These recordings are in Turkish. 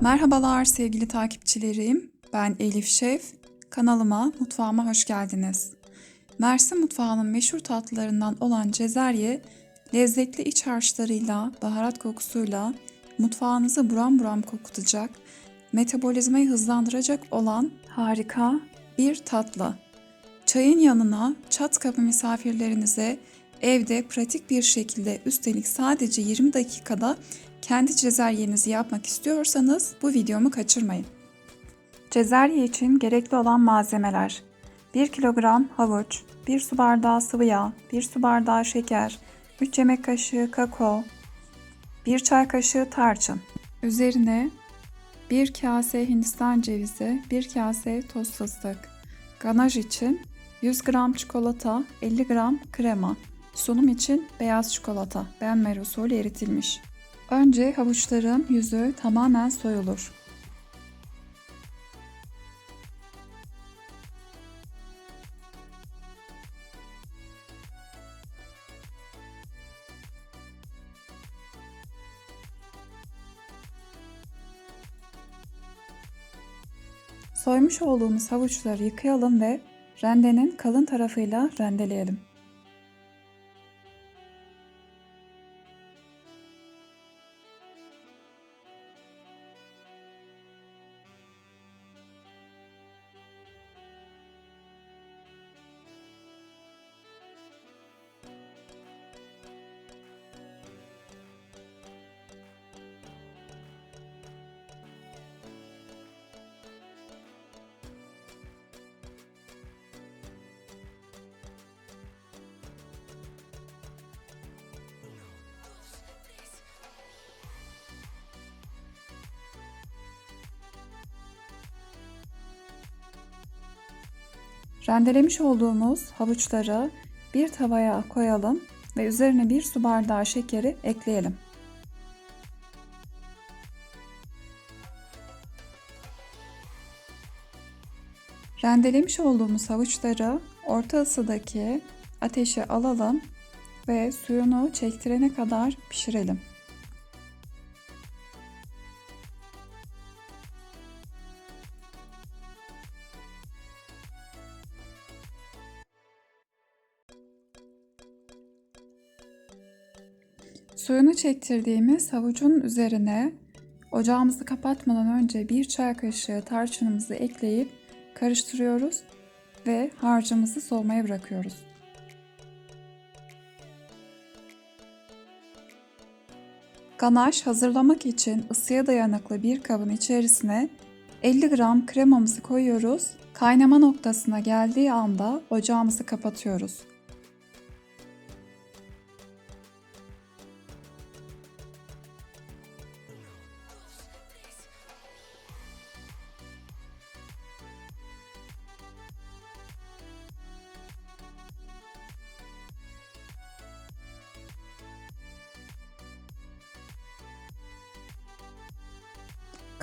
Merhabalar sevgili takipçilerim. Ben Elif Şef. Kanalıma, mutfağıma hoş geldiniz. Mersin mutfağının meşhur tatlılarından olan cezerye, lezzetli iç harçlarıyla, baharat kokusuyla mutfağınızı buram buram kokutacak, metabolizmayı hızlandıracak olan harika bir tatlı. Çayın yanına çat kapı misafirlerinize evde pratik bir şekilde üstelik sadece 20 dakikada kendi cezeryenizi yapmak istiyorsanız bu videomu kaçırmayın. Cezerye için gerekli olan malzemeler 1 kilogram havuç, 1 su bardağı sıvı yağ, 1 su bardağı şeker, 3 yemek kaşığı kakao, 1 çay kaşığı tarçın. Üzerine 1 kase hindistan cevizi, 1 kase toz fıstık. Ganaj için 100 gram çikolata, 50 gram krema. Sunum için beyaz çikolata, benmer usulü eritilmiş. Önce havuçların yüzü tamamen soyulur. Soymuş olduğumuz havuçları yıkayalım ve rendenin kalın tarafıyla rendeleyelim. Rendelemiş olduğumuz havuçları bir tavaya koyalım ve üzerine bir su bardağı şekeri ekleyelim. Rendelemiş olduğumuz havuçları orta ısıdaki ateşe alalım ve suyunu çektirene kadar pişirelim. Suyunu çektirdiğimiz havucun üzerine ocağımızı kapatmadan önce bir çay kaşığı tarçınımızı ekleyip karıştırıyoruz ve harcımızı soğumaya bırakıyoruz. Ganaş hazırlamak için ısıya dayanıklı bir kabın içerisine 50 gram kremamızı koyuyoruz. Kaynama noktasına geldiği anda ocağımızı kapatıyoruz.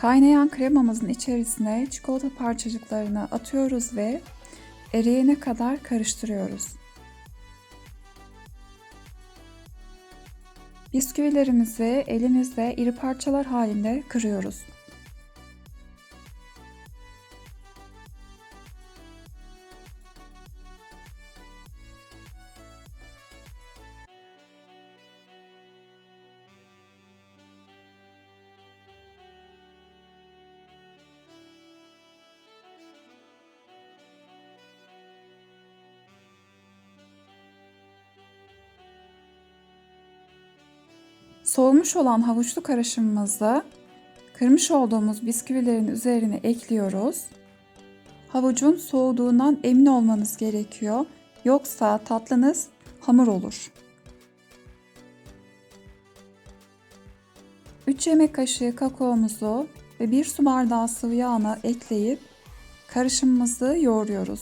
Kaynayan kremamızın içerisine çikolata parçacıklarını atıyoruz ve eriyene kadar karıştırıyoruz. Bisküvilerimizi elimizde iri parçalar halinde kırıyoruz. Soğumuş olan havuçlu karışımımızı kırmış olduğumuz bisküvilerin üzerine ekliyoruz. Havucun soğuduğundan emin olmanız gerekiyor. Yoksa tatlınız hamur olur. 3 yemek kaşığı kakaomuzu ve 1 su bardağı sıvı yağını ekleyip karışımımızı yoğuruyoruz.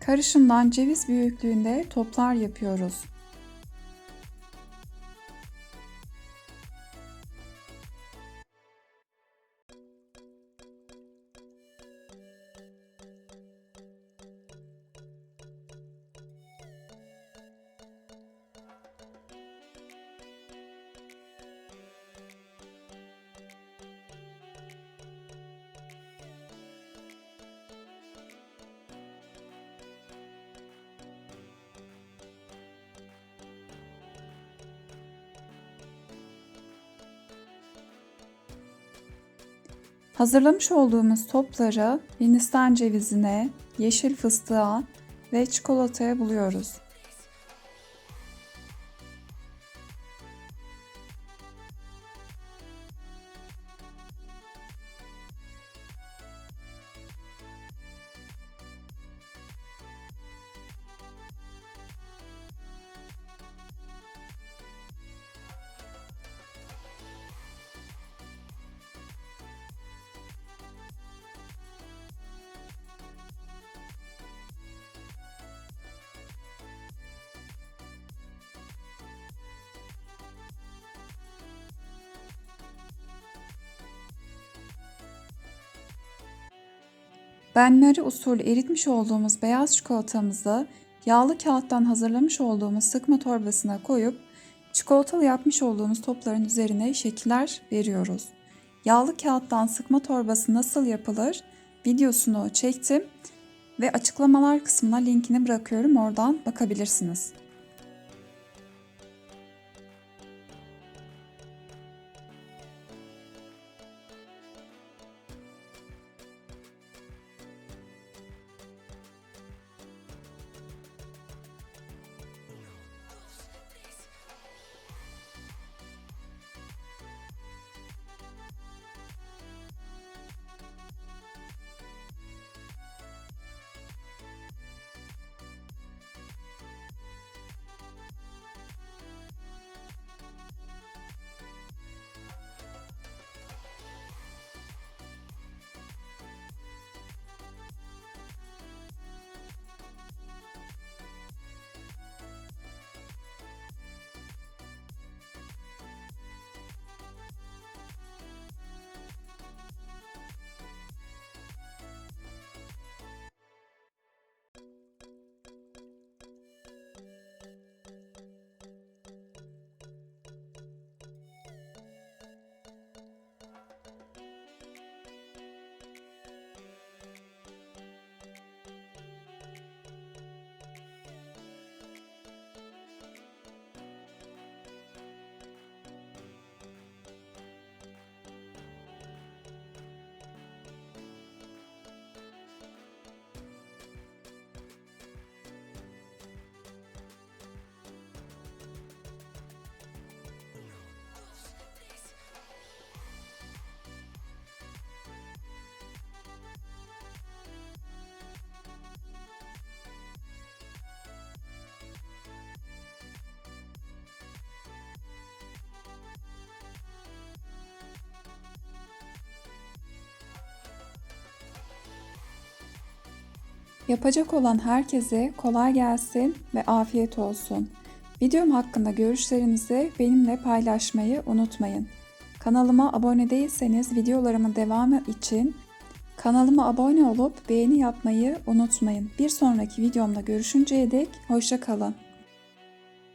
Karışımdan ceviz büyüklüğünde toplar yapıyoruz. Hazırlamış olduğumuz topları Hindistan cevizine, yeşil fıstığa ve çikolataya buluyoruz. Benmari usulü eritmiş olduğumuz beyaz çikolatamızı yağlı kağıttan hazırlamış olduğumuz sıkma torbasına koyup çikolatalı yapmış olduğumuz topların üzerine şekiller veriyoruz. Yağlı kağıttan sıkma torbası nasıl yapılır videosunu çektim ve açıklamalar kısmına linkini bırakıyorum oradan bakabilirsiniz. Yapacak olan herkese kolay gelsin ve afiyet olsun. Videom hakkında görüşlerinizi benimle paylaşmayı unutmayın. Kanalıma abone değilseniz videolarımın devamı için kanalıma abone olup beğeni yapmayı unutmayın. Bir sonraki videomda görüşünceye dek hoşça kalın.